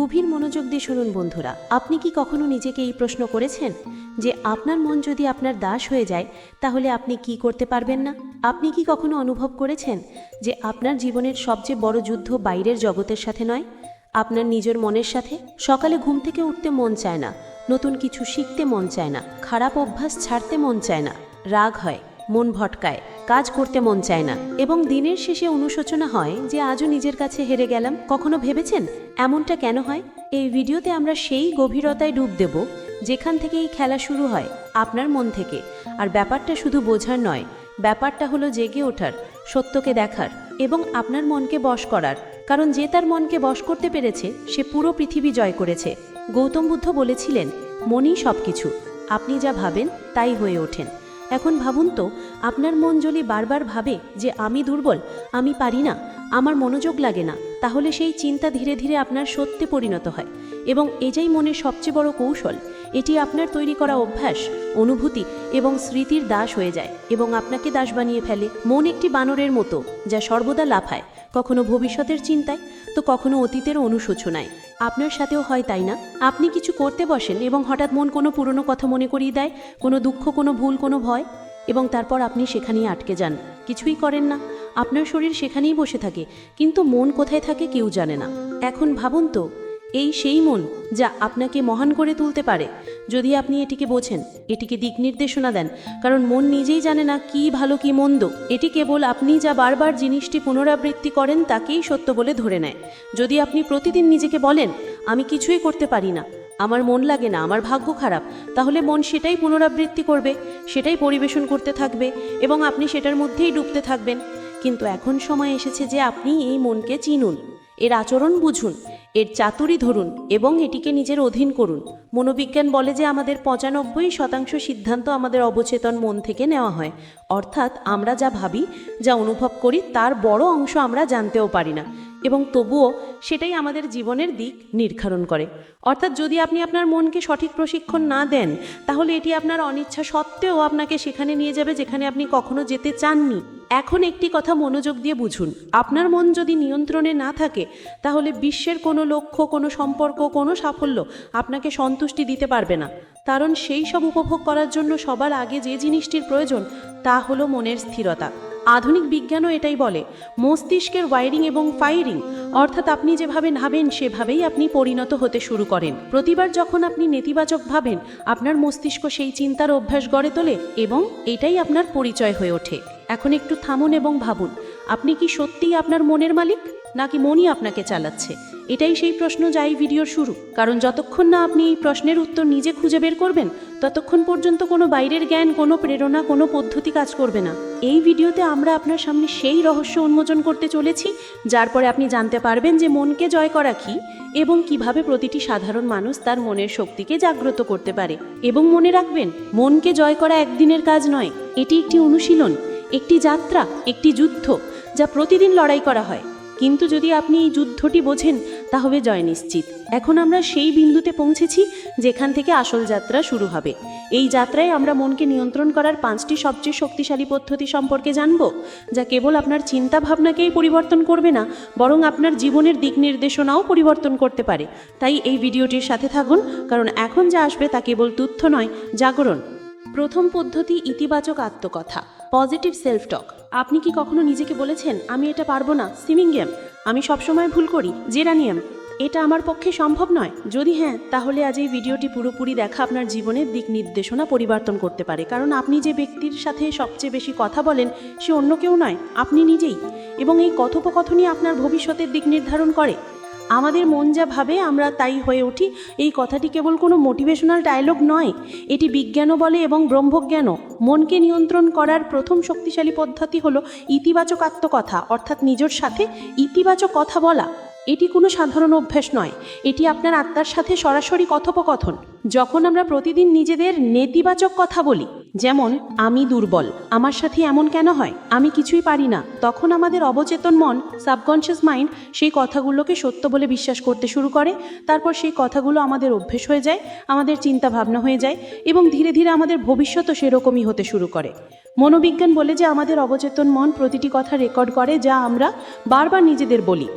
গভীর মনোযোগ দিয়ে শুনুন বন্ধুরা। আপনি কি কখনো নিজেকে এই প্রশ্ন করেছেন? যে আপনার মন যদি আপনার দাস হয়ে যায়, তাহলে আপনি কি করতে পারবেন না? আপনি কি কখনো অনুভব করেছেন যে আপনার জীবনের সবচেয়ে বড় যুদ্ধ বাইরের জগতের সাথে নয়? আপনার নিজের মনের সাথে? সকালে ঘুম থেকে উঠতে মন চায় না। নতুন কিছু শিখতে মন চায় না। খারাপ অভ্যাস ছাড়তে মন চায় না। রাগ হয়। মন ভটকায়, কাজ করতে মন চায় না। এবং দিনের শেষে অনুশোচনা হয় যে আজও নিজের কাছে হেরে গেলাম। কখনো ভেবেছেন এমনটা কেন হয়? এই ভিডিওতে আমরা সেই গভীরতায় ডুব দেব, যেখান থেকে এই খেলা শুরু হয়, আপনার মন থেকে। আর ব্যাপারটা শুধু বোঝার নয়, ব্যাপারটা হলো জেগে ওঠার, সত্যকে দেখার এবং আপনার মনকে বশ করার। কারণ যে তার মনকে বশ করতে পেরেছে, সে পুরো পৃথিবী জয় করেছে। গৌতম বুদ্ধ বলেছিলেন, মনই সব কিছু আপনি যা ভাবেন, তাই হয়ে ওঠেন। এখন ভাবুন তো, আপনার মন যদি বারবার ভাবে যে আমি দুর্বল, আমি পারি না, আমার মনোযোগ লাগে না, তাহলে সেই চিন্তা ধীরে ধীরে আপনার সত্যে পরিণত হয়। এবং এটাই মনের সবচেয়ে বড় কৌশল। এটি আপনার তৈরি করা অভ্যাস, অনুভূতি এবং স্মৃতির দাস হয়ে যায় এবং আপনাকে দাস বানিয়ে ফেলে। মন একটি বানরের মতো, যা সর্বদা লাফায়, কখনো ভবিষ্যতের চিন্তায়, তো কখনো অতীতের অনুশোচনায়। আপনার সাথেও হয় তাই না? আপনি কিছু করতে বসেন এবং হঠাৎ মন কোনো পুরনো কথা মনে করিয়ে দেয়, কোনো দুঃখ, কোনো ভুল, কোনো ভয়, এবং তারপর আপনি সেখানেই আটকে যান। কিছুই করেন না। আপনার শরীর সেখানেই বসে থাকে, কিন্তু মন কোথায় থাকে কেউ জানে না। এখন ভাবুন তো এই সেই মন যা আপনাকে মহান করে তুলতে পারে। যদি আপনি এটিকে বোঝেন, এটিকে দিক নির্দেশনা দেন, কারণ মন নিজেই জানে না কি ভালো কি মন্দ। এটি কেবল আপনি যা বারবার জিনিসটি পুনরাবৃত্তি করেন তাকেই সত্য বলে ধরে নেয়। যদি আপনি প্রতিদিন নিজেকে বলেন, আমি কিছুই করতে পারি না, আমার মন লাগে না, আমার ভাগ্য খারাপ, তাহলে মন সেটাই পুনরাবৃত্তি করবে, সেটাই পরিবেশন করতে থাকবে এবং আপনি সেটার মধ্যেই ডুবতে থাকবেন। কিন্তু এখন সময় এসেছে যে আপনি এই মনকে চিনুন, এর আচরণ বুঝুন এর চাতুরি ধরুন এবং এটিকে নিজের অধীন করুন। মনোবিজ্ঞান বলে যে আমাদের পঁচানব্বই শতাংশ সিদ্ধান্ত আমাদের অবচেতন মন থেকে নেওয়া হয়। অর্থাৎ আমরা যা ভাবি, যা অনুভব করি, তার বড় অংশ আমরা জানতেও পারি না। এবং তবুও সেটাই আমাদের জীবনের দিক নির্ধারণ করে। অর্থাৎ যদি আপনি আপনার মনকে সঠিক প্রশিক্ষণ না দেন, তাহলে এটি আপনার অনিচ্ছা সত্ত্বেও আপনাকে সেখানে নিয়ে যাবে যেখানে আপনি কখনো যেতে চাননি। এখন একটি কথা মনোযোগ দিয়ে বুঝুন, আপনার মন যদি নিয়ন্ত্রণে না থাকে, তাহলে বিশ্বের কোনো লক্ষ্য, কোনো সম্পর্ক, কোনো সাফল্য আপনাকে সন্তুষ্টি দিতে পারবে না। কারণ সেই সব উপভোগ করার জন্য সবার আগে যে জিনিসটির প্রয়োজন, তা হলো মনের স্থিরতা। আধুনিক বিজ্ঞানও এটাই বলে, মস্তিষ্কের ওয়াইরিং এবং ফায়ারিং অর্থাৎ আপনি যেভাবে ভাবেন সেভাবেই আপনি পরিণত হতে শুরু করেন। প্রতিবার যখন আপনি নেতিবাচক ভাবেন, আপনার মস্তিষ্ক সেই চিন্তার অভ্যাস গড়ে তোলে এবং এটাই আপনার পরিচয় হয়ে ওঠে। এখন একটু থামুন এবং ভাবুন, আপনি কি সত্যিই আপনার মনের মালিক, নাকি মনই আপনাকে চালাচ্ছে? এটাই সেই প্রশ্ন যা এই ভিডিওর শুরু। কারণ যতক্ষণ না আপনি এই প্রশ্নের উত্তর নিজে খুঁজে বের করবেন, ততক্ষণ পর্যন্ত কোনো বাইরের জ্ঞান, কোনো প্রেরণা, কোনো পদ্ধতি কাজ করবে না। এই ভিডিওতে আমরা আপনার সামনে সেই রহস্য উন্মোচন করতে চলেছি, যার পরে আপনি জানতে পারবেন যে মনকে জয় করা কি এবং কীভাবে প্রতিটি সাধারণ মানুষ তার মনের শক্তিকে জাগ্রত করতে পারে। এবং মনে রাখবেন, মনকে জয় করা একদিনের কাজ নয়, এটি একটি অনুশীলন, একটি যাত্রা, একটি যুদ্ধ, যা প্রতিদিন লড়াই করা হয়। কিন্তু যদি আপনি এই যুদ্ধটি বোঝেন, তাহলে জয় নিশ্চিত। এখন আমরা সেই বিন্দুতে পৌঁছেছি, যেখান থেকে আসল যাত্রা শুরু হবে। এই যাত্রায় আমরা মনকে নিয়ন্ত্রণ করার পাঁচটি সবচেয়ে শক্তিশালী পদ্ধতি সম্পর্কে জানব, যা কেবল আপনার চিন্তা ভাবনাকেই পরিবর্তন করবে না, বরং আপনার জীবনের দিক নির্দেশনাও পরিবর্তন করতে পারে। তাই এই ভিডিওটির সাথে থাকুন, কারণ এখন যা আসবে তা কেবল তথ্য নয়, জাগরণ। প্রথম পদ্ধতি ইতিবাচক আত্মকথা। পজিটিভ সেলফ টক আপনি কি কখনো নিজেকে বলেছেন, আমি এটা পারব না সিমিং গেম। আমি সবসময় ভুল করি জেরানিয়াম এটা আমার পক্ষে সম্ভব নয়। যদি হ্যাঁ তাহলে আজ এই ভিডিওটি পুরোপুরি দেখা আপনার জীবনের দিক নির্দেশনা পরিবর্তন করতে পারে। কারণ আপনি যে ব্যক্তির সাথে সবচেয়ে বেশি কথা বলেন, সে অন্য কেউ নয়, আপনি নিজেই। এবং এই কথোপকথনই আপনার ভবিষ্যতের দিক নির্ধারণ করে। আমাদের মন যা ভাবে, আমরা তাই হয়ে উঠি। এই কথাটি কেবল কোনো মোটিভেশনাল ডায়লগ নয়। এটি বিজ্ঞানও বলে এবং ব্রহ্মজ্ঞানও। মনকে নিয়ন্ত্রণ করার প্রথম শক্তিশালী পদ্ধতি হলো ইতিবাচক আত্মকথা, অর্থাৎ নিজের সাথে ইতিবাচক কথা বলা। এটি কোনো সাধারণ অভ্যাস নয়। এটি আপনার আত্মার সাথে সরাসরি কথোপকথন। যখন আমরা প্রতিদিন নিজেদের নেতিবাচক কথা বলি, যেমন, আমি দুর্বল, আমার সাথে এমন কেন হয়? আমি কিছুই পারি না। তখন আমাদের অবচেতন মন, সাবকনশিয়াস মাইন্ড, সেই কথাগুলোকে সত্য বলে বিশ্বাস করতে শুরু করে। তারপর সেই কথাগুলো আমাদের অভ্যেস হয়ে যায়, আমাদের চিন্তা ভাবনা হয়ে যায় এবং ধীরে ধীরে আমাদের ভবিষ্যতও সেরকমই হতে শুরু করে। মনোবিজ্ঞান বলে যে আমাদের অবচেতন মন প্রতিটি কথা রেকর্ড করে, যা আমরা বারবার নিজেদের বলি।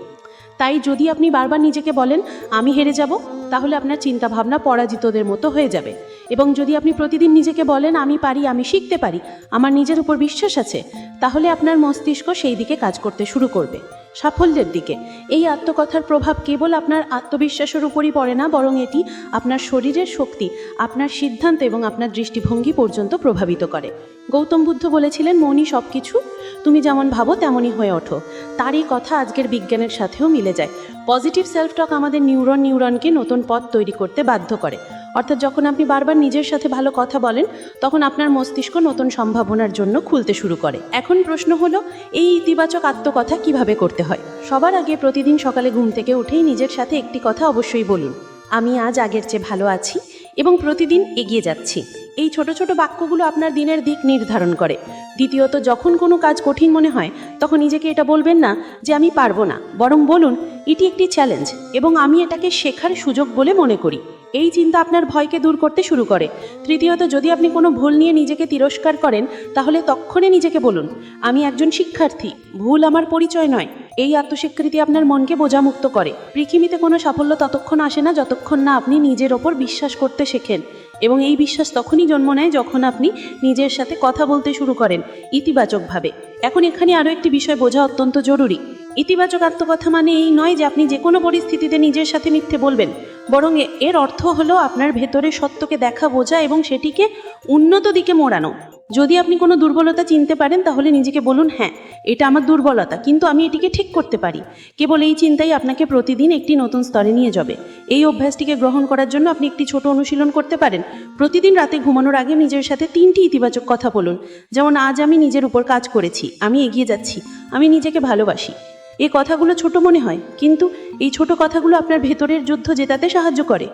তাই যদি আপনি বারবার নিজেকে বলেন, আমি হেরে যাব, তাহলে আপনার চিন্তা ভাবনা পরাজিতদের মতো হয়ে যাবে। এবং যদি আপনি প্রতিদিন নিজেকে বলেন, আমি পারি, আমি শিখতে পারি, আমার নিজের উপর বিশ্বাস আছে, তাহলে আপনার মস্তিষ্ক সেই দিকে কাজ করতে শুরু করবে। সাফল্যের দিকে। এই আত্মকথার প্রভাব কেবল আপনার আত্মবিশ্বাসের উপরই পড়ে না, বরং এটি আপনার শরীরের শক্তি, আপনার সিদ্ধান্ত এবং আপনার দৃষ্টিভঙ্গি পর্যন্ত প্রভাবিত করে। গৌতম বুদ্ধ বলেছিলেন, মনই সব কিছু তুমি যেমন ভাবো, তেমনই হয়ে ওঠো। তারই কথা আজকের বিজ্ঞানের সাথেও মিলে যায়। পজিটিভ সেলফ টক আমাদের নিউরন নিউরনকে নতুন পথ তৈরি করতে বাধ্য করে। অর্থাৎ যখন আপনি বারবার নিজের সাথে ভালো কথা বলেন, তখন আপনার মস্তিষ্ক নতুন সম্ভাবনার জন্য খুলতে শুরু করে। এখন প্রশ্ন হলো, এই ইতিবাচক আত্মকথা কীভাবে করতে হয়? সবার আগে প্রতিদিন সকালে ঘুম থেকে উঠেই নিজের সাথে একটি কথা অবশ্যই বলুন। আমি আজ আগের চেয়ে ভালো আছি এবং প্রতিদিন এগিয়ে যাচ্ছি। এই ছোট ছোট বাক্যগুলো আপনার দিনের দিক নির্ধারণ করে। দ্বিতীয়ত, যখন কোনো কাজ কঠিন মনে হয়, তখন নিজেকে এটা বলবেন না যে আমি পারব না। বরং বলুন, এটি একটি চ্যালেঞ্জ এবং আমি এটাকে শেখার সুযোগ বলে মনে করি। এই চিন্তা আপনার ভয়কে দূর করতে শুরু করে। তৃতীয়ত, যদি আপনি কোনো ভুল নিয়ে নিজেকে তিরস্কার করেন, তাহলে তক্ষণে নিজেকে বলুন, আমি একজন শিক্ষার্থী, ভুল আমার পরিচয় নয়। এই আত্মস্বীকৃতি আপনার মনকে বোঝামুক্ত করে। পৃথিবীতে কোনো সাফল্য ততক্ষণ আসে না যতক্ষণ না আপনি নিজের ওপর বিশ্বাস করতে শেখেন এবং এই বিশ্বাস তখনই জন্ম নেয় যখন আপনি নিজের সাথে কথা বলতে শুরু করেন ইতিবাচকভাবে। এখন এখানে আরও একটি বিষয় বোঝা অত্যন্ত জরুরি। ইতিবাচক আত্মকথা মানে এই নয় যে আপনি যে কোনো পরিস্থিতিতে নিজের সাথে মিথ্যে বলবেন। বরং এর অর্থ হলো আপনার ভেতরে সত্যকে দেখা বোঝা এবং সেটিকে উন্নত দিকে মোড়ানো। যদি আপনি কোনো দুর্বলতা চিনতে পারেন, তাহলে নিজেকে বলুন হ্যাঁ এটা আমার দুর্বলতা, কিন্তু আমি এটিকে ঠিক করতে পারি। কেবল এই চিন্তাই আপনাকে প্রতিদিন একটি নতুন স্তরে নিয়ে যাবে। এই অভ্যাসটিকে গ্রহণ করার জন্য আপনি একটি ছোট অনুশীলন করতে পারেন। প্রতিদিন রাতে ঘুমানোর আগে নিজের সাথে তিনটি ইতিবাচক কথা বলুন। যেমন, আজ আমি নিজের উপর কাজ করেছি, আমি এগিয়ে যাচ্ছি, আমি নিজেকে ভালোবাসি। এই কথাগুলো ছোট মনে হয়, কিন্তু এই ছোট কথাগুলো আপনার ভেতরের যুদ্ধ জেতাতে সাহায্য করে।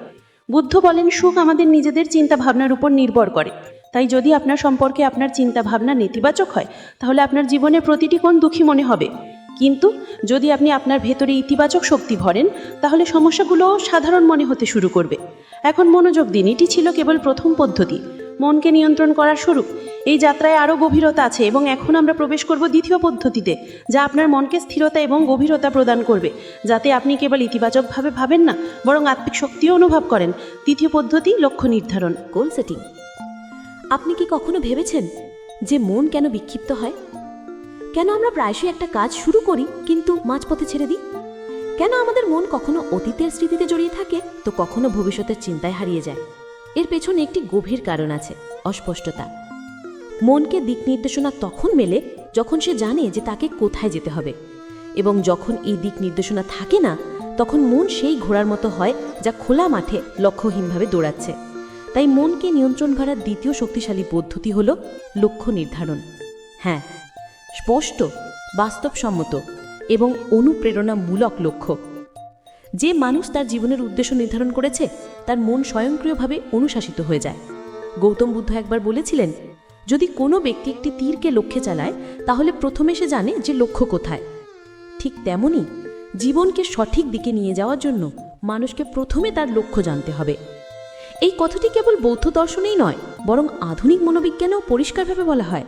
বুদ্ধ বলেন, সুখ আমাদের নিজেদের চিন্তা ভাবনার উপর নির্ভর করে। তাই যদি আপনার সম্পর্কে আপনার চিন্তা ভাবনা নেতিবাচক হয়, তাহলে আপনার জীবনের প্রতিটি কোণ দুঃখী মনে হবে। কিন্তু যদি আপনি আপনার ভেতরে ইতিবাচক শক্তি ভরেন, তাহলে সমস্যাগুলো সাধারণ মনে হতে শুরু করবে। এখন মনোযোগ দিন, এটি ছিল কেবল প্রথম পদ্ধতি। মনকে নিয়ন্ত্রণ করার শুরু এই যাত্রায় আরও গভীরতা আছে এবং এখন আমরা প্রবেশ করব দ্বিতীয় পদ্ধতিতে, যা আপনার মনকে স্থিরতা এবং গভীরতা প্রদান করবে, যাতে আপনি কেবল ইতিবাচকভাবে ভাবেন না, বরং আত্মিক শক্তিও অনুভব করেন। তৃতীয় পদ্ধতি, লক্ষ্য নির্ধারণ। গোল সেটিং আপনি কি কখনো ভেবেছেন যে মন কেন বিক্ষিপ্ত হয়? কেন আমরা প্রায়শই একটা কাজ শুরু করি, কিন্তু মাঝপথে ছেড়ে দিই? কেন আমাদের মন কখনো অতীতের স্মৃতিতে জড়িয়ে থাকে, তো কখনো ভবিষ্যতের চিন্তায় হারিয়ে যায়? এর পেছনে একটি গভীর কারণ আছে, অস্পষ্টতা। মনকে দিক নির্দেশনা তখন মেলে যখন সে জানে যে তাকে কোথায় যেতে হবে এবং যখন এই দিক নির্দেশনা থাকে না, তখন মন সেই ঘোড়ার মতো হয় যা খোলা মাঠে লক্ষ্যহীনভাবে দৌড়াচ্ছে। তাই মনকে নিয়ন্ত্রণ করার দ্বিতীয় শক্তিশালী পদ্ধতি হল লক্ষ্য নির্ধারণ। হ্যাঁ স্পষ্ট, বাস্তবসম্মত এবং অনুপ্রেরণামূলক লক্ষ্য। যে মানুষ তার জীবনের উদ্দেশ্য নির্ধারণ করেছে তার মন স্বয়ংক্রিয়ভাবে অনুশাসিত হয়ে যায়। গৌতম বুদ্ধ একবার বলেছিলেন, যদি কোনো ব্যক্তি একটি তীরকে লক্ষ্যে চালায়, তাহলে প্রথমে সে জানে যে লক্ষ্য কোথায়। ঠিক তেমনই জীবনকে সঠিক দিকে নিয়ে যাওয়ার জন্য মানুষকে প্রথমে তার লক্ষ্য জানতে হবে। এই কথাটি কেবল বৌদ্ধ দর্শনেই নয়, বরং আধুনিক মনোবিজ্ঞানেও পরিষ্কারভাবে বলা হয়।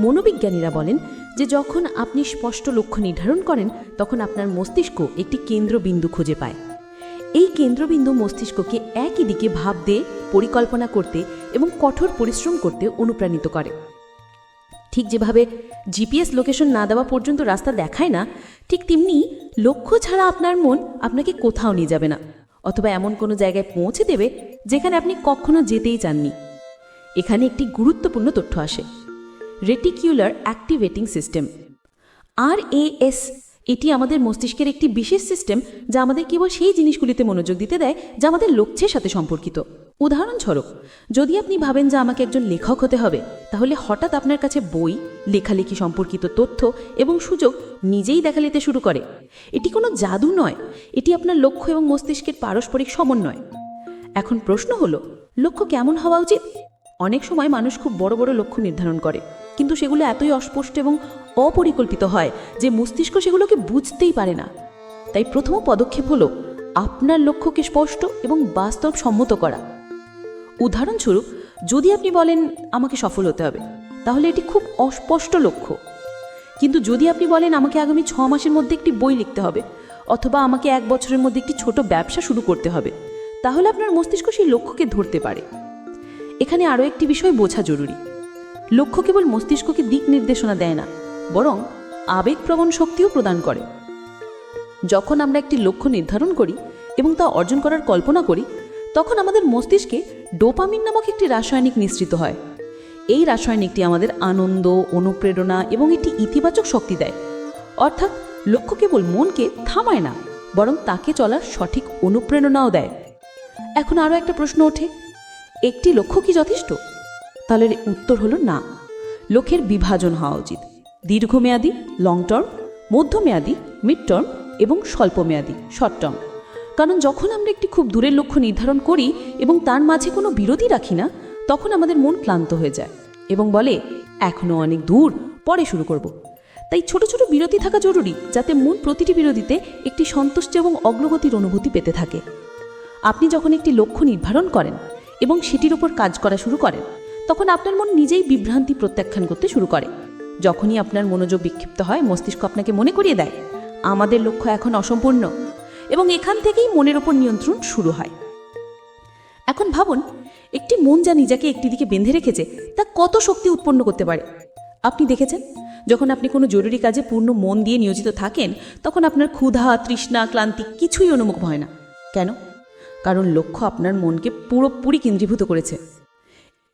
মনোবিজ্ঞানীরা বলেন যে যখন আপনি স্পষ্ট লক্ষ্য নির্ধারণ করেন, তখন আপনার মস্তিষ্ক একটি কেন্দ্রবিন্দু খুঁজে পায়। এই কেন্দ্রবিন্দু মস্তিষ্ককে একই দিকে ভাবতে পরিকল্পনা করতে এবং কঠোর পরিশ্রম করতে অনুপ্রাণিত করে। ঠিক যেভাবে জিপিএস লোকেশন না দেওয়া পর্যন্ত রাস্তা দেখায় না, ঠিক তেমনি লক্ষ্য ছাড়া আপনার মন আপনাকে কোথাও নিয়ে যাবে না, অথবা এমন কোনো জায়গায় পৌঁছে দেবে যেখানে আপনি কখনো যেতেই চাননি। এখানে একটি গুরুত্বপূর্ণ তথ্য আসে। Reticular activating system R A S এটি আমাদের মস্তিষ্কের একটি বিশেষ সিস্টেম যা আমাদের কেবল সেই জিনিসগুলিতে মনোযোগ দিতে দেয় যা আমাদের লক্ষ্যের সাথে সম্পর্কিত। উদাহরণস্বরূপ, যদি আপনি ভাবেন যে আমাকে একজন লেখক হতে হবে, তাহলে হঠাৎ আপনার কাছে বই, লেখালেখি সম্পর্কিত তথ্য এবং সুযোগ নিজেই দেখা নিতে শুরু করে। এটি কোনো জাদু নয়, এটি আপনার লক্ষ্য এবং মস্তিষ্কের পারস্পরিক সমন্বয়। এখন প্রশ্ন হলো, লক্ষ্য কেমন হওয়া উচিত? অনেক সময় মানুষ খুব বড় বড় লক্ষ্য নির্ধারণ করে, কিন্তু সেগুলো এতই অস্পষ্ট এবং অপরিকল্পিত হয় যে মস্তিষ্ক সেগুলোকে বুঝতেই পারে না। তাই প্রথম পদক্ষেপ হলো আপনার লক্ষ্যকে স্পষ্ট এবং বাস্তবসম্মত করা। উদাহরণস্বরূপ, যদি আপনি বলেন, আমাকে সফল হতে হবে তাহলে এটি খুব অস্পষ্ট লক্ষ্য। কিন্তু যদি আপনি বলেন, আমাকে আগামী ছ মাসের মধ্যে একটি বই লিখতে হবে অথবা আমাকে এক বছরের মধ্যে একটি ছোট ব্যবসা শুরু করতে হবে তাহলে আপনার মস্তিষ্ক সেই লক্ষ্যকে ধরতে পারে। এখানে আরও একটি বিষয় বোঝা জরুরি। লক্ষ্য কেবল মস্তিষ্ককে দিক নির্দেশনা দেয় না, বরং আবেগপ্রবণ শক্তিও প্রদান করে। যখন আমরা একটি লক্ষ্য নির্ধারণ করি এবং তা অর্জন করার কল্পনা করি, তখন আমাদের মস্তিষ্কে ডোপামিন নামক একটি রাসায়নিক নিঃসৃত হয়। এই রাসায়নিকটি আমাদের আনন্দ, অনুপ্রেরণা এবং একটি ইতিবাচক শক্তি দেয়। অর্থাৎ লক্ষ্য কেবল মনকে থামায় না, বরং তাকে চলার সঠিক অনুপ্রেরণাও দেয়। এখন আরও একটা প্রশ্ন ওঠে। একটি লক্ষ্য কি যথেষ্ট? তাহলে উত্তর হলো না। লক্ষ্যের বিভাজন হওয়া উচিত। দীর্ঘমেয়াদী লং টার্ম মধ্যমেয়াদী মিড টার্ম এবং স্বল্পমেয়াদী শর্ট টার্ম কারণ যখন আমরা একটি খুব দূরের লক্ষ্য নির্ধারণ করি এবং তার মাঝে কোনো বিরতি রাখি না, তখন আমাদের মন ক্লান্ত হয়ে যায় এবং বলে এখনও অনেক দূর, পরে শুরু করব। তাই ছোট ছোট বিরতি থাকা জরুরি, যাতে মন প্রতিটি বিরতিতে একটি সন্তুষ্টি এবং অগ্রগতির অনুভূতি পেতে থাকে। আপনি যখন একটি লক্ষ্য নির্ধারণ করেন এবং সেটির ওপর কাজ করা শুরু করেন। তখন আপনার মন নিজেই বিভ্রান্তি প্রত্যাখ্যান করতে শুরু করে। যখনই আপনার মনোযোগ বিক্ষিপ্ত হয়, মস্তিষ্ক আপনাকে মনে করিয়ে দেয়, আমাদের লক্ষ্য এখন অসম্পূর্ণ। এবং এখান থেকেই মনের ওপর নিয়ন্ত্রণ শুরু হয়। এখন ভাবুন, একটি মন যা নিজেকে একটি দিকে বেঁধে রেখেছে, তা কত শক্তি উৎপন্ন করতে পারে? আপনি দেখেছেন, যখন আপনি কোনো জরুরি কাজে পূর্ণ মন দিয়ে নিয়োজিত থাকেন, তখন আপনার ক্ষুধা, তৃষ্ণা, ক্লান্তি কিছুই অনুমুখ হয় না। কেন? কারণ লক্ষ্য আপনার মনকে পুরোপুরি কেন্দ্রীভূত করেছে।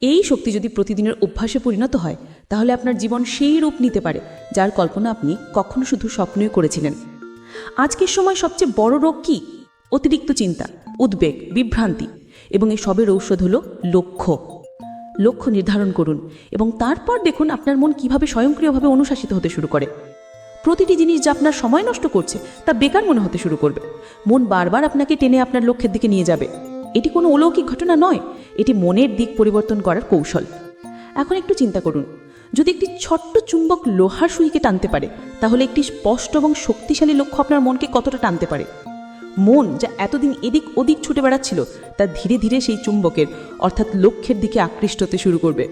এই শক্তি যদি প্রতিদিনের অভ্যাসে পরিণত হয়, তাহলে আপনার জীবন সেই রূপ নিতে পারে, যার কল্পনা আপনি কখনো শুধু স্বপ্নই করেছিলেন। আজকের সময় সবচেয়ে বড় রোগ কি? অতিরিক্ত চিন্তা, উদ্বেগ, বিভ্রান্তি এবং এই সবের ঔষধ হলো লক্ষ্য। লক্ষ্য নির্ধারণ করুন এবং তারপর দেখুন আপনার মন কীভাবে স্বয়ংক্রিয়ভাবে অনুশাসিত হতে শুরু করে। প্রতিটি জিনিস যা আপনার সময় নষ্ট করছে, তা বেকার মনে হতে শুরু করবে। মন বারবার আপনাকে টেনে আপনার লক্ষ্যের দিকে নিয়ে যাবে। এটি কোনো অলৌকিক ঘটনা নয়, এটি মনের দিক পরিবর্তন করার কৌশল। এখন একটু চিন্তা করুন, যদি একটি ছোট্ট চুম্বক লোহার সুইকে টানতে পারে, তাহলে একটি স্পষ্ট এবং শক্তিশালী লক্ষ্য আপনার মনকে কতটা টানতে পারে? মন যা এতদিন এদিক ওদিক ছুটে বেড়াচ্ছিল, তা ধীরে ধীরে সেই চুম্বকের, অর্থাৎ লক্ষ্যের দিকে আকৃষ্ট হতে শুরু করবে।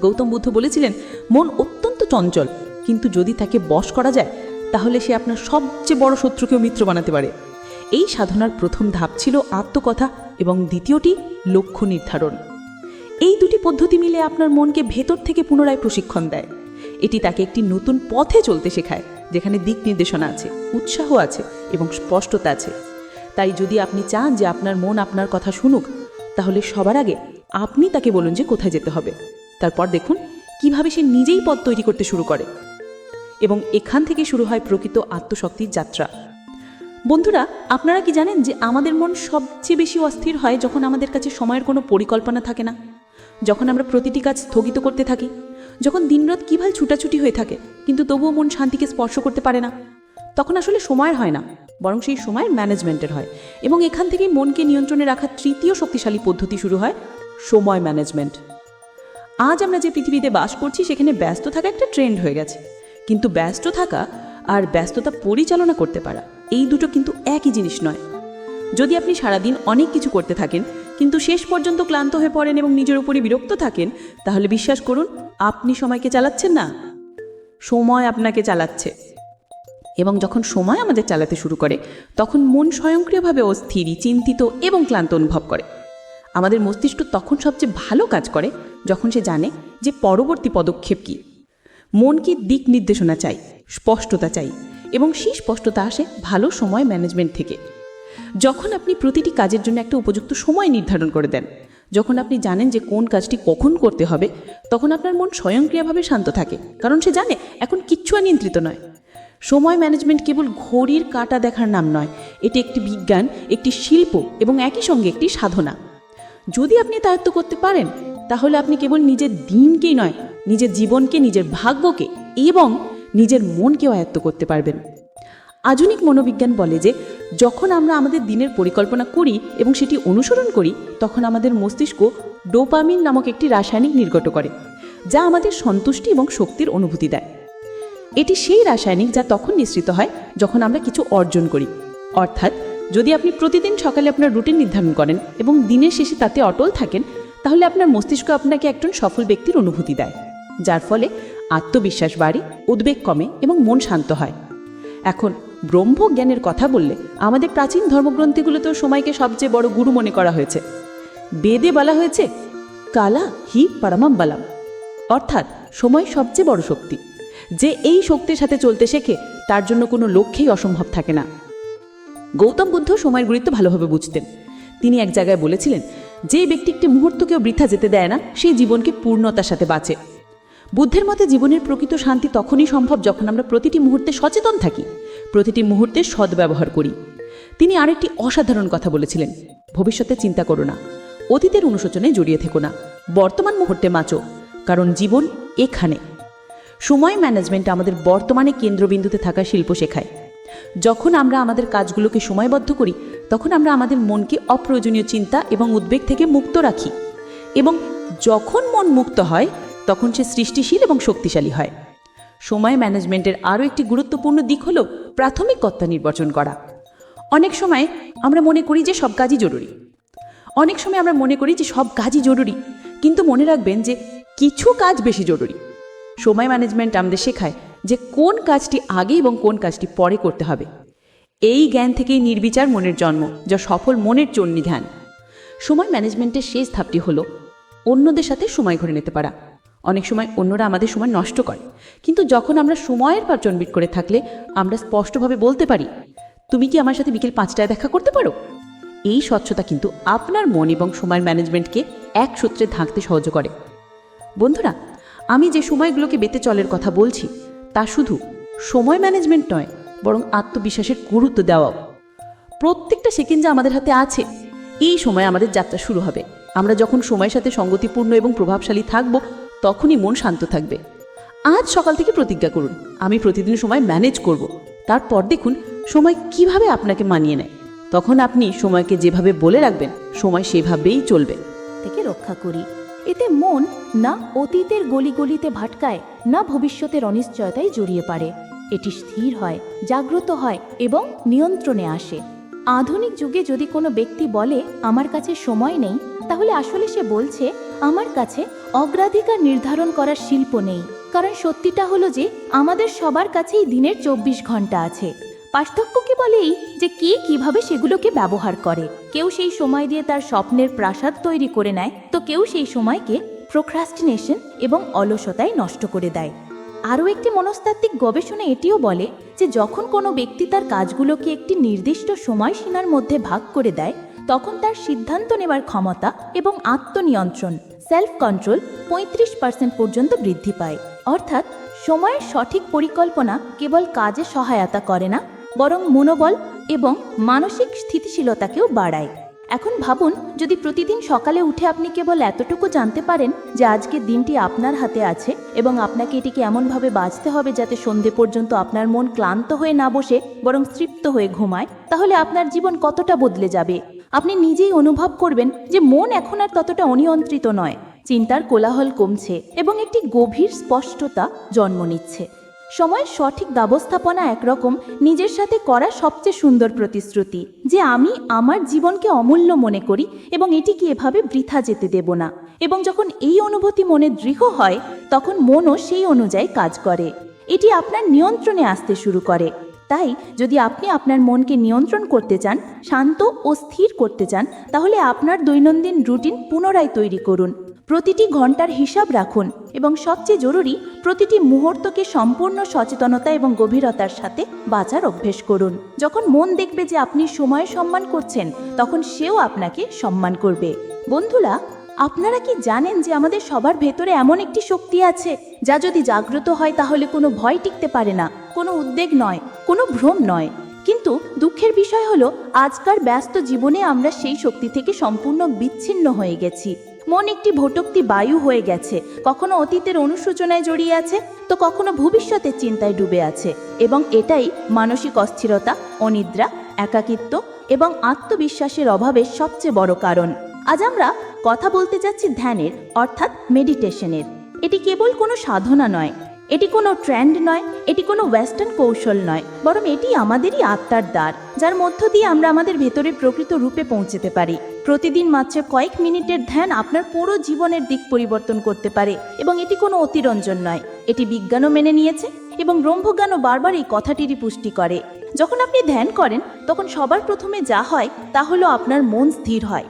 গৌতম বুদ্ধ বলেছিলেন, মন অত্যন্ত চঞ্চল কিন্তু যদি তাকে বশ করা যায়, তাহলে সে আপনার সবচেয়ে বড় শত্রুকেও মিত্র বানাতে পারে। এই সাধনার প্রথম ধাপ ছিল আত্মকথা এবং দ্বিতীয়টি লক্ষ্য নির্ধারণ। এই দুটি পদ্ধতি মিলে আপনার মনকে ভেতর থেকে পুনরায় প্রশিক্ষণ দেয়। এটি তাকে একটি নতুন পথে চলতে শেখায়, যেখানে দিক নির্দেশনা আছে, উৎসাহ আছে এবং স্পষ্টতা আছে। তাই যদি আপনি চান যে আপনার মন আপনার কথা শুনুক, তাহলে সবার আগে আপনি তাকে বলুন যে কোথায় যেতে হবে। তারপর দেখুন কীভাবে সে নিজেই পথ তৈরি করতে শুরু করে। এবং এখান থেকে শুরু হয় প্রকৃত আত্মশক্তির যাত্রা। বন্ধুরা, আপনারা কি জানেন যে আমাদের মন সবচেয়ে বেশি অস্থির হয় যখন আমাদের কাছে সময়ের কোনো পরিকল্পনা থাকে না? যখন আমরা প্রতিটি কাজ স্থগিত করতে থাকি, যখন দিনরাত কীভাবে ছুটাছুটি হয়ে থাকে, কিন্তু তবুও মন শান্তিকে স্পর্শ করতে পারে না। তখন আসলে সময়ের হয় না, বরং সেই সময়ের ম্যানেজমেন্টের হয় এবং এখান থেকেই মনকে নিয়ন্ত্রণে রাখার তৃতীয় শক্তিশালী পদ্ধতি শুরু হয়, সময় ম্যানেজমেন্ট। আজ আমরা যে পৃথিবীতে বাস করছি, সেখানে ব্যস্ত থাকা একটা ট্রেন্ড হয়ে গেছে। কিন্তু ব্যস্ত থাকা আর ব্যস্ততা পরিচালনা করতে পারা, এই দুটো কিন্তু একই জিনিস নয়। যদি আপনি সারাদিন অনেক কিছু করতে থাকেন, কিন্তু শেষ পর্যন্ত ক্লান্ত হয়ে পড়েন এবং নিজের উপরে বিরক্ত থাকেন, তাহলে বিশ্বাস করুন, আপনি সময়কে চালাচ্ছেন না। সময় আপনাকে চালাচ্ছে। এবং যখন সময় আমাদের চালাতে শুরু করে, তখন মন স্বয়ংক্রিয়ভাবে অস্থির, চিন্তিত এবং ক্লান্ত অনুভব করে। আমাদের মস্তিষ্ক তখন সবচেয়ে ভালো কাজ করে, যখন সে জানে যে পরবর্তী পদক্ষেপ কী। মনকে দিক নির্দেশনা চাই, স্পষ্টতা চাই এবং সেই স্পষ্টতা আসে ভালো সময় ম্যানেজমেন্ট থেকে। যখন আপনি প্রতিটি কাজের জন্য একটা উপযুক্ত সময় নির্ধারণ করে দেন, যখন আপনি জানেন যে কোন কাজটি কখন করতে হবে, তখন আপনার মন স্বয়ংক্রিয়ভাবে শান্ত থাকে, কারণ সে জানে এখন কিচ্ছু নিয়ন্ত্রিত নয়। সময় ম্যানেজমেন্ট কেবল ঘড়ির কাটা দেখার নাম নয়, এটি একটি বিজ্ঞান, একটি শিল্প এবং একই সঙ্গে একটি সাধনা। যদি আপনি তা আয়ত্ত করতে পারেন তাহলে আপনি কেবল নিজের দিনকেই নয়, নিজের জীবনকে, নিজের ভাগ্যকে এবং নিজের মনকেও আয়ত্ত করতে পারবেন। আধুনিক মনোবিজ্ঞান বলে যে, যখন আমরা আমাদের দিনের পরিকল্পনা করি এবং সেটি অনুসরণ করি, তখন আমাদের মস্তিষ্ক ডোপামিন নামক একটি রাসায়নিক নির্গত করে, যা আমাদের সন্তুষ্টি এবং শক্তির অনুভূতি দেয়। এটি সেই রাসায়নিক যা তখন নিঃসৃত হয় যখন আমরা কিছু অর্জন করি। অর্থাৎ, যদি আপনি প্রতিদিন সকালে আপনার রুটিন নির্ধারণ করেন এবং দিনের শেষে তাতে অটল থাকেন তাহলে আপনার মস্তিষ্ক আপনাকে একজন সফল ব্যক্তির অনুভূতি দেয়, যার ফলে আত্মবিশ্বাস বাড়ে, উদ্বেগ কমে এবং মন শান্ত হয়। এখন ব্রহ্মজ্ঞানের কথা বললে আমাদের প্রাচীন ধর্মগ্রন্থগুলোতেও সময়কে সবচেয়ে বড় গুরু মনে করা হয়েছে। বেদে বলা হয়েছে, কালা হি পারামাম বালাম অর্থাৎ সময় সবচেয়ে বড় শক্তি। যে এই শক্তির সাথে চলতে শেখে, তার জন্য কোনো লক্ষ্যেই অসম্ভব থাকে না। গৌতম বুদ্ধ সময়ের গুরুত্ব ভালোভাবে বুঝতেন। তিনি এক জায়গায় বলেছিলেন যে ব্যক্তি একটি মুহূর্তকেও বৃথা যেতে দেয় না, সেই জীবনকে পূর্ণতার সাথে বাঁচে। বুদ্ধের মতে জীবনের প্রকৃত শান্তি তখনই সম্ভব যখন আমরা প্রতিটি মুহূর্তে সচেতন থাকি, প্রতিটি মুহূর্তে সদ্ব্যবহার করি। তিনি আরেকটি অসাধারণ কথা বলেছিলেন, ভবিষ্যতে চিন্তা করো না, অতীতের অনুশোচনায় জড়িয়ে থেকো না, বর্তমান মুহূর্তে মাচো কারণ জীবন এখানে। সময় ম্যানেজমেন্ট আমাদের বর্তমানে কেন্দ্রবিন্দুতে থাকা শিল্প শেখায়। যখন আমরা আমাদের কাজগুলোকে সময়বদ্ধ করি, তখন আমরা আমাদের মনকে অপ্রয়োজনীয় চিন্তা এবং উদ্বেগ থেকে মুক্ত রাখি এবং যখন মন মুক্ত হয়, তখন সে সৃষ্টিশীল এবং শক্তিশালী হয়। সময় ম্যানেজমেন্টের আরও একটি গুরুত্বপূর্ণ দিক হল প্রাথমিক কর্তা নির্বাচন করা। অনেক সময় আমরা মনে করি যে সব কাজই জরুরি। অনেক সময় আমরা মনে করি যে সব কাজই জরুরি, কিন্তু মনে রাখবেন যে কিছু কাজ বেশি জরুরি। সময় ম্যানেজমেন্ট আমাদের শেখায় যে কোন কাজটি আগে এবং কোন কাজটি পরে করতে হবে। এই জ্ঞান থেকেই নির্বিচার মনের জন্ম, যা সফল মনের চন্ডী ধ্যান সময় ম্যানেজমেন্টের শেষ ধাপটি হলো অন্যদের সাথে সময় ঘুরে নিতে পারা। অনেক সময় অন্যরা আমাদের সময় নষ্ট করে। কিন্তু যখন আমরা সময়ের পর চন্বিট করে থাকলে আমরা স্পষ্টভাবে বলতে পারি, তুমি কি আমার সাথে বিকেল পাঁচটায় দেখা করতে পারো? এই স্বচ্ছতা কিন্তু আপনার মন এবং সময় ম্যানেজমেন্টকে এক সূত্রে থাকতে সহজ করে। বন্ধুরা, আমি যে সময়গুলোকে বেতে চলের কথা বলছি তা শুধু সময় ম্যানেজমেন্ট নয়, বরং আত্মবিশ্বাসের গুরুত্ব দেওয়াও। প্রত্যেকটা সেকেন্ড যা আমাদের হাতে আছে। এই সময় আমাদের যাত্রা শুরু হবে। আমরা যখন সময়ের সাথে সঙ্গতিপূর্ণ এবং প্রভাবশালী থাকব, তখনই মন শান্ত থাকবে। আজ সকাল থেকে প্রতিজ্ঞা করুন, আমি প্রতিদিন সময় ম্যানেজ করব। তারপর দেখুন সময় কীভাবে আপনাকে মানিয়ে নেয়। তখন আপনি সময়কে যেভাবে বলে রাখবেন, সময় সেভাবেই চলবে। থেকে রক্ষা করি। এতে মন না অতীতের গলিগলিতে ভাটকায় না ভবিষ্যতের অনিশ্চয়তায় জড়িয়ে পড়ে। এটি স্থির হয়, জাগ্রত হয় এবং নিয়ন্ত্রণে আসে। আধুনিক যুগে যদি কোনো ব্যক্তি বলে, আমার কাছে সময় নেই, তাহলে আসলে সে বলছে, আমার কাছে অগ্রাধিকার নির্ধারণ করার শিল্প নেই। কারণ সত্যিটা হলো যে, আমাদের সবার কাছেই দিনের চব্বিশ ঘণ্টা আছে। পার্থক্য কেবল এই, যে কে কীভাবে সেগুলোকে ব্যবহার করে? কেউ সেই সময় দিয়ে তার স্বপ্নের প্রাসাদ তৈরি করে নেয়, তো কেউ সেই সময়কে প্রোক্রাস্টিনেশন এবং অলসতায় নষ্ট করে দেয়। আরও একটি মনস্তাত্ত্বিক গবেষণা এটিও বলে যে যখন কোনো ব্যক্তি তার কাজগুলোকে একটি নির্দিষ্ট সময়সীমার মধ্যে ভাগ করে দেয়, তখন তার সিদ্ধান্ত নেবার ক্ষমতা এবং আত্মনিয়ন্ত্রণ সেলফ কন্ট্রোল পঁয়ত্রিশ পার্সেন্ট পর্যন্ত বৃদ্ধি পায়। অর্থাৎ সময়ের সঠিক পরিকল্পনা কেবল কাজে সহায়তা করে না, বরং মনোবল এবং মানসিক স্থিতিশীলতাকেও বাড়ায়। এখন ভাবুন, যদি প্রতিদিন সকালে উঠে আপনি কেবল এতটুকু জানতে পারেন যে আজকের দিনটি আপনার হাতে আছে এবং আপনাকে এটিকে এমনভাবে বাঁচতে হবে যাতে সন্ধে পর্যন্ত আপনার মন ক্লান্ত হয়ে না বসে, বরং তৃপ্ত হয়ে ঘুমায়, তাহলে আপনার জীবন কতটা বদলে যাবে? আপনি নিজেই অনুভব করবেন যে মন এখন আর ততটা অনিয়ন্ত্রিত নয়। চিন্তার কোলাহল কমছে এবং একটি গভীর স্পষ্টতা জন্ম নিচ্ছে। সময়ের সঠিক ব্যবস্থাপনা একরকম, নিজের সাথে করা সবচেয়ে সুন্দর প্রতিশ্রুতি, যে আমি আমার জীবনকে অমূল্য মনে করি এবং এটিকে এভাবে বৃথা যেতে দেব না। এবং যখন এই অনুভূতি মনে দৃঢ় হয়, তখন মনও সেই অনুযায়ী কাজ করে। এটি আপনার নিয়ন্ত্রণে আসতে শুরু করে। তাই, যদি আপনি আপনার মনকে নিয়ন্ত্রণ করতে চান, শান্ত ও স্থির করতে চান, তাহলে আপনার দৈনন্দিন রুটিন পুনরায় তৈরি করুন। প্রতিটি ঘণ্টার হিসাব রাখুন এবং সবচেয়ে জরুরি, প্রতিটি মুহূর্তকে সম্পূর্ণ সচেতনতা এবং গভীরতার সাথে বাঁচার অভ্যেস করুন। যখন মন দেখবে যে আপনি সময় সম্মান করছেন, তখন সেও আপনাকে সম্মান করবে। বন্ধুরা, আপনারা কি জানেন যে আমাদের সবার ভেতরে এমন একটি শক্তি আছে, যা যদি জাগ্রত হয় তাহলে কোনো ভয় টিকতে পারে না, কোনো উদ্বেগ নয়, কোনো ভ্রম নয়। কিন্তু দুঃখের বিষয় হলো, আজকার ব্যস্ত জীবনে আমরা সেই শক্তি থেকে সম্পূর্ণ বিচ্ছিন্ন হয়ে গেছি। মন একটি ভটক্তি বায়ু হয়ে গেছে। কখনো অতীতের অনুশোচনায় জড়িয়ে আছে, তো কখনো ভবিষ্যতের চিন্তায় ডুবে আছে। এবং এটাই মানসিক অস্থিরতা, অনিদ্রা, একাকিত্ব এবং আত্মবিশ্বাসের অভাবের সবচেয়ে বড় কারণ। আজ আমরা কথা বলতে যাচ্ছি ধ্যানের, অর্থাৎ মেডিটেশনের এটি কেবল কোনো সাধনা নয় এটি কোনো ট্রেন্ড নয়, এটি কোনো ওয়েস্টার্ন কৌশল নয়, বরং এটি আমাদেরই আত্মার দ্বার, যার মধ্য দিয়ে আমরা আমাদের ভেতরে প্রকৃত রূপে পৌঁছতে পারি। প্রতিদিন মাত্র কয়েক মিনিটের ধ্যান আপনার পুরো জীবনের দিক পরিবর্তন করতে পারে, এবং এটি কোনো অতিরঞ্জন নয়। এটি বিজ্ঞানও মেনে নিয়েছে, এবং ব্রহ্মজ্ঞানও বারবার এই কথাটিরই পুষ্টি করে। যখন আপনি ধ্যান করেন, তখন সবার প্রথমে যা হয়, তা হলো আপনার মন স্থির হয়।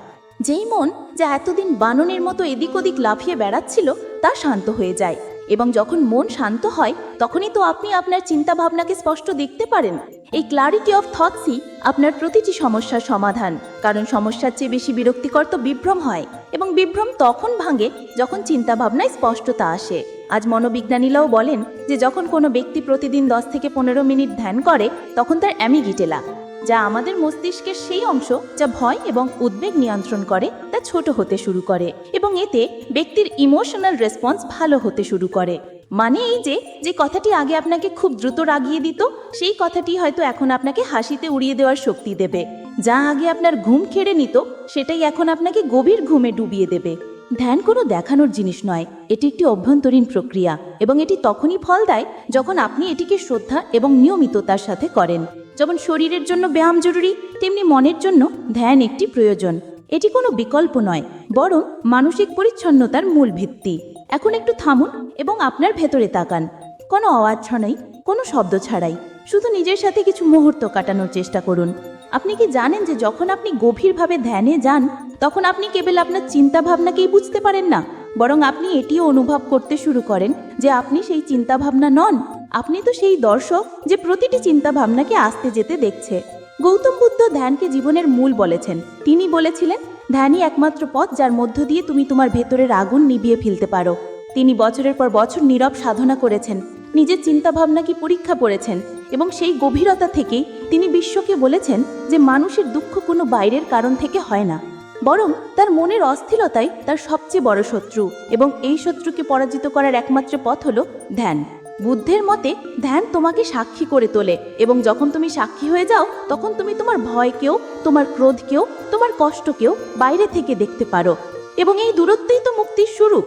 যেই মন যা এতদিন বাননের মতো এদিক ওদিক লাফিয়ে বেড়াচ্ছিল, তা শান্ত হয়ে যায়। এবং যখন মন শান্ত হয়, তখনই তো আপনি আপনার চিন্তা ভাবনাকে স্পষ্ট দেখতে পারেন। এই ক্লারিটি অফ থটসই আপনার প্রতিটি সমস্যার সমাধান, কারণ সমস্যার চেয়ে বেশি বিরক্তিকর তো বিভ্রম হয়, এবং বিভ্রম তখন ভাঙে যখন চিন্তা ভাবনায় স্পষ্টতা আসে। আজ মনোবিজ্ঞানীরাও বলেন যে, যখন কোনো ব্যক্তি প্রতিদিন দশ থেকে পনেরো মিনিট ধ্যান করে, তখন তার অ্যামিগিটেলা যা আমাদের মস্তিষ্কের সেই অংশ যা ভয় এবং উদ্বেগ নিয়ন্ত্রণ করে, তা ছোট হতে শুরু করে এবং এতে ব্যক্তির ইমোশনাল রেসপন্স ভালো হতে শুরু করে। মানে এই যে যে কথাটি আগে আপনাকে খুব দ্রুত রাগিয়ে দিত, সেই কথাটি হয়তো এখন আপনাকে হাসিতে উড়িয়ে দেওয়ার শক্তি দেবে। যা আগে আপনার ঘুম খেড়ে নিত, সেটাই এখন আপনাকে গভীর ঘুমে ডুবিয়ে দেবে। ধ্যান কোনো দেখানোর জিনিস নয়, এটি একটি অভ্যন্তরীণ প্রক্রিয়া এবং এটি তখনই ফল দেয় যখন আপনি এটিকে শ্রদ্ধা এবং নিয়মিততার সাথে করেন। যেমন শরীরের জন্য ব্যায়াম জরুরি, তেমনি মনের জন্য ধ্যান একটি প্রয়োজন। এটি কোনো বিকল্প নয়, বরং মানসিক পরিচ্ছন্নতার মূল ভিত্তি। এখন একটু থামুন এবং আপনার ভেতরে তাকান। কোনো আওয়াজ ছাড়াই, কোনো শব্দ ছাড়াই। শুধু নিজের সাথে কিছু মুহূর্ত কাটানোর চেষ্টা করুন। আপনি কি জানেন যে যখন আপনি গভীরভাবে ধ্যানে যান, তখন আপনি কেবল আপনার চিন্তা ভাবনাকেই বুঝতে পারেন না? বরং আপনি এটিও অনুভব করতে শুরু করেন যে আপনি সেই চিন্তা ভাবনা নন। আপনি তো সেই দর্শক যে প্রতিটি চিন্তা ভাবনাকে আসতে যেতে দেখছে। গৌতম বুদ্ধ ধ্যানকে জীবনের মূল বলেছেন। তিনি বলেছিলেন, ধ্যানই একমাত্র পথ যার মধ্য দিয়ে তুমি তোমার ভেতরের আগুন নিভিয়ে ফেলতে পারো। তিনি বছরের পর বছর নীরব সাধনা করেছেন। নিজের চিন্তা ভাবনাকে পরীক্ষা করেছেন? এবং সেই গভীরতা থেকেই তিনি বিশ্বকে বলেছেন যে মানুষের দুঃখ কোনো বাইরের কারণ থেকে হয় না। বরং তার মনের অস্থিরতাই তার সবচেয়ে বড় শত্রু। এবং এই শত্রুকে পরাজিত করার একমাত্র পথ হলো ধ্যান। বুদ্ধের মতে ধ্যান তোমাকে সাক্ষী করে তোলে এবং যখন তুমি সাক্ষী হয়ে যাও, তখন তুমি তোমার ভয়কেও, তোমার ক্রোধকেও, তোমার কষ্টকেও বাইরে থেকে দেখতে পারো এবং এই দূরত্বেই তো মুক্তির শুরু।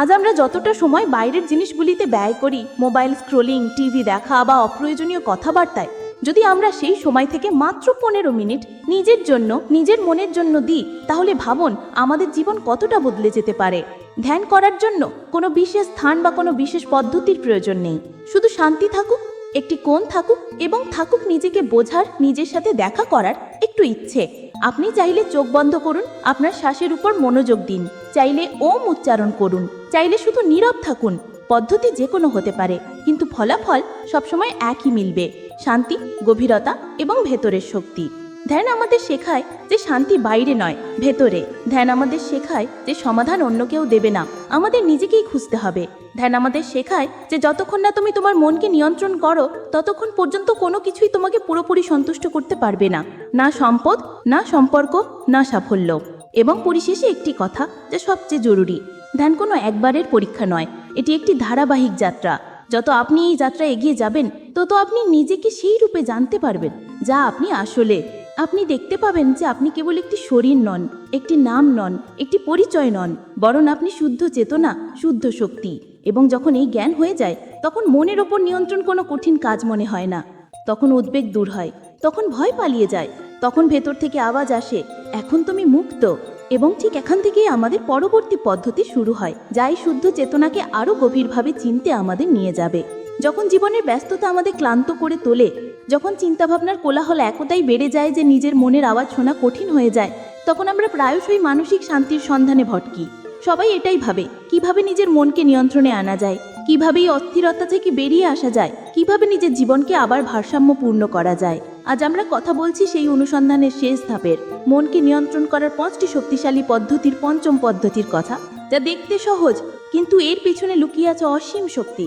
আজ আমরা যতটা সময় বাইরের জিনিসগুলিতে ব্যয় করি, মোবাইল স্ক্রোলিং, টিভি দেখা বা অপ্রয়োজনীয় কথাবার্তায়, যদি আমরা সেই সময় থেকে মাত্র পনেরো মিনিট নিজের জন্য, নিজের মনের জন্য দিই, তাহলে ভাবুন আমাদের জীবন কতটা বদলে যেতে পারে। ধ্যান করার জন্য কোনো বিশেষ স্থান বা কোনো বিশেষ পদ্ধতির প্রয়োজন নেই। শুধু শান্তি থাকুক, একটি কোণ থাকুক এবং থাকুক নিজেকে বোঝার, নিজের সাথে দেখা করার একটু ইচ্ছে। আপনি চাইলে চোখ বন্ধ করুন, আপনার শ্বাসের উপর মনোযোগ দিন। চাইলে ওম উচ্চারণ করুন। চাইলে শুধু নীরব থাকুন। পদ্ধতি যে কোনো হতে পারে, কিন্তু ফলাফল সবসময় একই মিলবে। শান্তি, গভীরতা এবং ভেতরের শক্তি। ধ্যান আমাদের শেখায় যে শান্তি বাইরে নয়, ভেতরে। ধ্যান আমাদের শেখায় যে সমাধান অন্য কেউ দেবে না, আমাদের নিজেকেই খুঁজতে হবে। ধ্যান আমাদের শেখায় যে যতক্ষণ না তুমি তোমার মনকে নিয়ন্ত্রণ করো, ততক্ষণ পর্যন্ত কোনো কিছুই তোমাকে পুরোপুরি সন্তুষ্ট করতে পারবে না। না সম্পদ, না সম্পর্ক, না সাফল্য। এবং পরিশেষে একটি কথা যা সবচেয়ে জরুরি, ধ্যান কোনো একবারের পরীক্ষা নয়, এটি একটি ধারাবাহিক যাত্রা। যত আপনি এই যাত্রা এগিয়ে যাবেন, তত আপনি নিজেকে সেই রূপে জানতে পারবেন যা আপনি আসলে আপনি দেখতে পাবেন যে আপনি কেবল একটি শরীর নন, একটি নাম নন, একটি পরিচয় নন, বরং আপনি শুদ্ধ চেতনা, শুদ্ধ শক্তি। এবং যখন এই জ্ঞান হয়ে যায়, তখন মনের ওপর নিয়ন্ত্রণ কোনো কঠিন কাজ মনে হয় না। তখন উদ্বেগ দূর হয়, তখন ভয় পালিয়ে যায়, তখন ভেতর থেকে আওয়াজ আসে, এখন তুমি মুক্ত। এবং ঠিক এখান থেকেই আমাদের পরবর্তী পদ্ধতি শুরু হয় যাই শুদ্ধ চেতনাকে আরও গভীরভাবে চিনতে আমাদের নিয়ে যাবে। যখন জীবনের ব্যস্ততা আমাদের ক্লান্ত করে তোলে, যখন চিন্তাভাবনার কোলাহল একতাই বেড়ে যায় যে নিজের মনের আওয়াজ শোনা কঠিন হয়ে যায়, তখন আমরা প্রায়শই মানসিক শান্তির সন্ধানে ভটকি। সবাই এটাই ভাবে, কীভাবে নিজের মনকে নিয়ন্ত্রণে আনা যায় কীভাবে এই অস্থিরতা থেকে বেরিয়ে আসা যায়, কীভাবে নিজের জীবনকে আবার ভারসাম্যপূর্ণ করা যায়। আজ আমরা কথা বলছি সেই অনুসন্ধানের শেষ ধাপের, মনকে নিয়ন্ত্রণ করার পাঁচটি শক্তিশালী পদ্ধতির পঞ্চম পদ্ধতির কথা, যা দেখতে সহজ, কিন্তু এর পিছনে লুকিয়ে আছে অসীম শক্তি।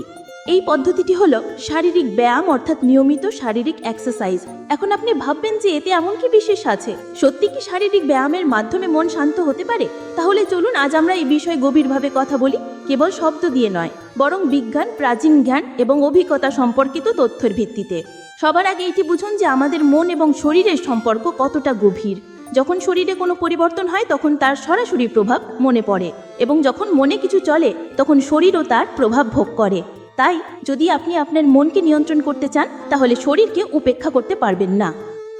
এই পদ্ধতিটি হলো শারীরিক ব্যায়াম অর্থাৎ নিয়মিত শারীরিক এক্সারসাইজ এখন আপনি ভাববেন যে এতে এমন কি বিশেষ আছে? সত্যি কি শারীরিক ব্যায়ামের মাধ্যমে মন শান্ত হতে পারে? তাহলে চলুন আজ আমরা এই বিষয়ে গভীরভাবে কথা বলি, কেবল শব্দ দিয়ে নয়, বরং বিজ্ঞান, প্রাচীন জ্ঞান এবং অভিজ্ঞতা সম্পর্কিত তথ্যের ভিত্তিতে। সবার আগে এটি বুঝুন যে আমাদের মন এবং শরীরের সম্পর্ক কতটা গভীর। যখন শরীরে কোনো পরিবর্তন হয়, তখন তার সরাসরি প্রভাব মনে পড়ে এবং যখন মনে কিছু চলে, তখন শরীরও তার প্রভাব ভোগ করে। তাই যদি আপনি আপনার মনকে নিয়ন্ত্রণ করতে চান, তাহলে শরীরকে উপেক্ষা করতে পারবেন না।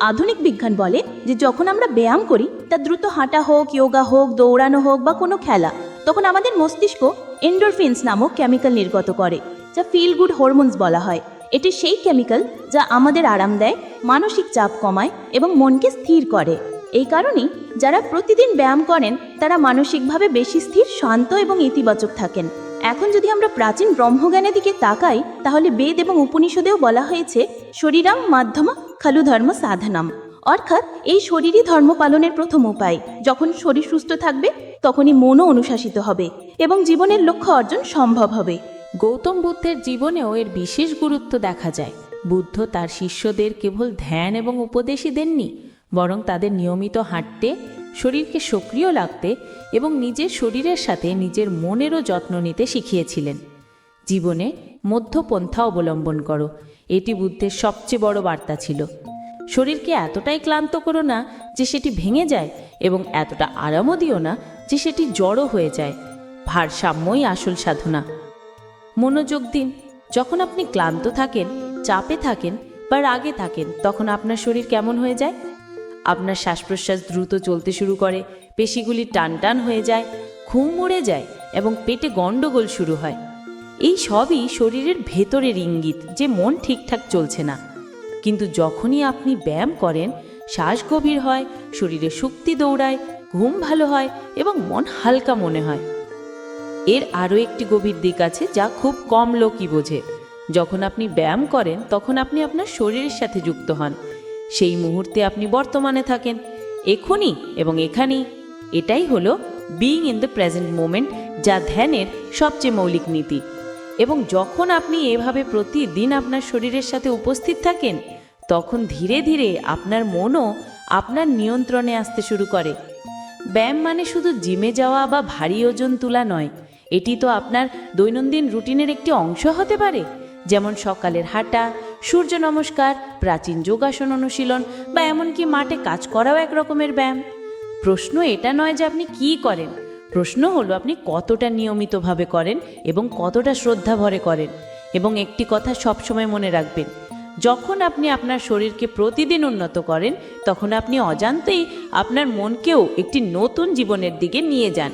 আধুনিক বিজ্ঞান বলে যে যখন আমরা ব্যায়াম করি, তা দ্রুত হাঁটা হোক যোগা হোক, দৌড়ানো হোক বা কোনো খেলা, তখন আমাদের মস্তিষ্ক এন্ডোরফিনস নামক কেমিক্যাল নির্গত করে, যা ফিল গুড হরমোনস বলা হয়। এটি সেই কেমিক্যাল যা আমাদের আরাম দেয়, মানসিক চাপ কমায় এবং মনকে স্থির করে। এই কারণেই যারা প্রতিদিন ব্যায়াম করেন, তারা মানসিকভাবে বেশি স্থির, শান্ত এবং ইতিবাচক থাকেন। এখন যদি আমরা প্রাচীন ব্রহ্মজ্ঞানের দিকে তাকাই, তাহলে বেদ এবং উপনিষদেও বলা হয়েছে শরীরাম মাধ্যম খালু ধর্ম সাধনাম। অর্থাৎ এই শরীরই ধর্ম পালনের প্রথম উপায়। যখন শরীর সুস্থ থাকবে, তখনই মনও অনুশাসিত হবে এবং জীবনের লক্ষ্য অর্জন সম্ভব হবে। গৌতম বুদ্ধের জীবনেও এর বিশেষ গুরুত্ব দেখা যায়। বুদ্ধ তার শিষ্যদের কেবল ধ্যান এবং উপদেশই দেননি, বরং তাদের নিয়মিত হাঁটতে শরীরকে সক্রিয় রাখতে এবং নিজের শরীরের সাথে নিজের মনেরও যত্ন নিতে শিখিয়েছিলেন। জীবনে মধ্যপন্থা অবলম্বন করো, এটি বুদ্ধের সবচেয়ে বড় বার্তা ছিল। শরীরকে এতটাই ক্লান্ত করো না যে সেটি ভেঙে যায় এবং এতটা আরামও দিও না যে সেটি জড়ো হয়ে যায়। ভারসাম্যই আসল সাধনা। মনোযোগ দিন। যখন আপনি ক্লান্ত থাকেন, চাপে থাকেন বা রাগে থাকেন, তখন আপনার শরীর কেমন হয়ে যায়? আপনার শ্বাস প্রশ্বাস দ্রুত চলতে শুরু করে, পেশিগুলি টান টান হয়ে যায়, ঘুম মরে যায় এবং পেটে গণ্ডগোল শুরু হয়। এই সবই শরীরের ভেতরের ইঙ্গিত যে মন ঠিকঠাক চলছে না। কিন্তু যখনই আপনি ব্যায়াম করেন, শ্বাস গভীর হয়, শরীরে শক্তি দৌড়ায়, ঘুম ভালো হয় এবং মন হালকা মনে হয়। এর আরও একটি গভীর দিক আছে যা খুব কম লোকই বোঝে। যখন আপনি ব্যায়াম করেন, তখন আপনি আপনার শরীরের সাথে যুক্ত হন। সেই মুহূর্তে আপনি বর্তমানে থাকেন। এখনই এবং এখানেই। এটাই হলো being in the present moment যা ধ্যানের সবচেয়ে মৌলিক নীতি। এবং যখন আপনি এভাবে প্রতিদিন আপনার শরীরের সাথে উপস্থিত থাকেন, তখন ধীরে ধীরে আপনার মনও আপনার নিয়ন্ত্রণে আসতে শুরু করে। ব্যায়াম মানে শুধু জিমে যাওয়া বা ভারী ওজন তোলা নয়, এটি তো আপনার দৈনন্দিন রুটিনের একটি অংশ হতে পারে। যেমন সকালের হাঁটা, সূর্য নমস্কার, প্রাচীন যোগাসন অনুশীলন বা এমনকি মাঠে কাজ করাও এক রকমের ব্যায়াম। প্রশ্ন এটা নয় যে আপনি কি করেন। প্রশ্ন হলো আপনি কতটা নিয়মিতভাবে করেন এবং কতটা শ্রদ্ধা ভরে করেন এবং একটি কথা সবসময় মনে রাখবেন। যখন আপনি আপনার শরীরকে প্রতিদিন উন্নত করেন, তখন আপনি অজান্তেই আপনার মনকেও একটি নতুন জীবনের দিকে নিয়ে যান।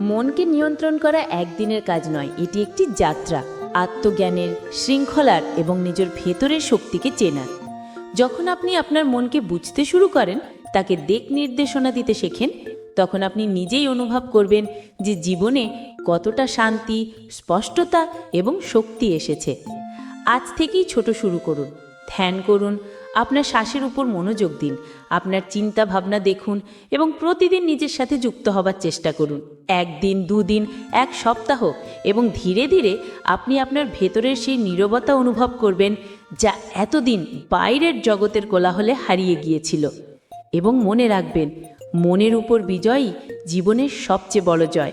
মনকে নিয়ন্ত্রণ করা একদিনের কাজ নয়, এটি একটি যাত্রা। আত্মজ্ঞানের শৃঙ্খলার এবং নিজের ভেতরের শক্তিকে চেনার। যখন আপনি আপনার মনকে বুঝতে শুরু করেন, তাকে দিক নির্দেশনা দিতে শেখেন, তখন আপনি নিজেই অনুভব করবেন যে জীবনে কতটা শান্তি, স্পষ্টতা এবং শক্তি এসেছে। আজ থেকেই ছোট শুরু করুন, ধ্যান করুন আপনার শ্বাসের উপর মনোযোগ দিন, আপনার চিন্তা ভাবনা দেখুন এবং প্রতিদিন নিজের সাথে যুক্ত হবার চেষ্টা করুন। একদিন, দুদিন, এক সপ্তাহ এবং ধীরে ধীরে আপনি আপনার ভেতরের সেই নীরবতা অনুভব করবেন যা এতদিন বাইরের জগতের কোলাহলে হারিয়ে গিয়েছিল। এবং মনে রাখবেন, মনের উপর বিজয়ই জীবনের সবচেয়ে বড় জয়।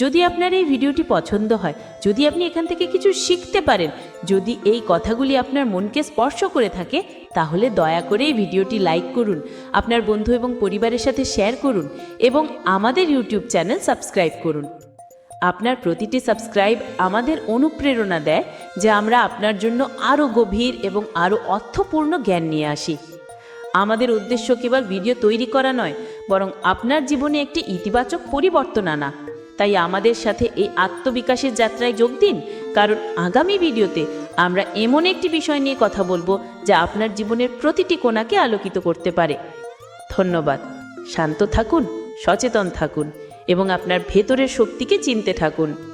যদি আপনার এই ভিডিওটি পছন্দ হয়, যদি আপনি এখান থেকে কিছু শিখতে পারেন, যদি এই কথাগুলি আপনার মনকে স্পর্শ করে থাকে, তাহলে দয়া করে এই ভিডিওটি লাইক করুন, আপনার বন্ধু এবং পরিবারের সাথে শেয়ার করুন এবং আমাদের ইউটিউব চ্যানেল সাবস্ক্রাইব করুন। আপনার প্রতিটি সাবস্ক্রাইব আমাদের অনুপ্রেরণা দেয়, যে আমরা আপনার জন্য আরও গভীর এবং আরও অর্থপূর্ণ জ্ঞান নিয়ে আসি। আমাদের উদ্দেশ্য কেবল ভিডিও তৈরি করা নয়, বরং আপনার জীবনে একটি ইতিবাচক পরিবর্তন আনা। তাই আমাদের সাথে এই আত্মবিকাশের যাত্রায় যোগ দিন। কারণ আগামী ভিডিওতে আমরা এমন একটি বিষয় নিয়ে কথা বলব যা আপনার জীবনের প্রতিটি কোণাকে আলোকিত করতে পারে। ধন্যবাদ। শান্ত থাকুন, সচেতন থাকুন এবং আপনার ভেতরের শক্তিকে চিনতে থাকুন।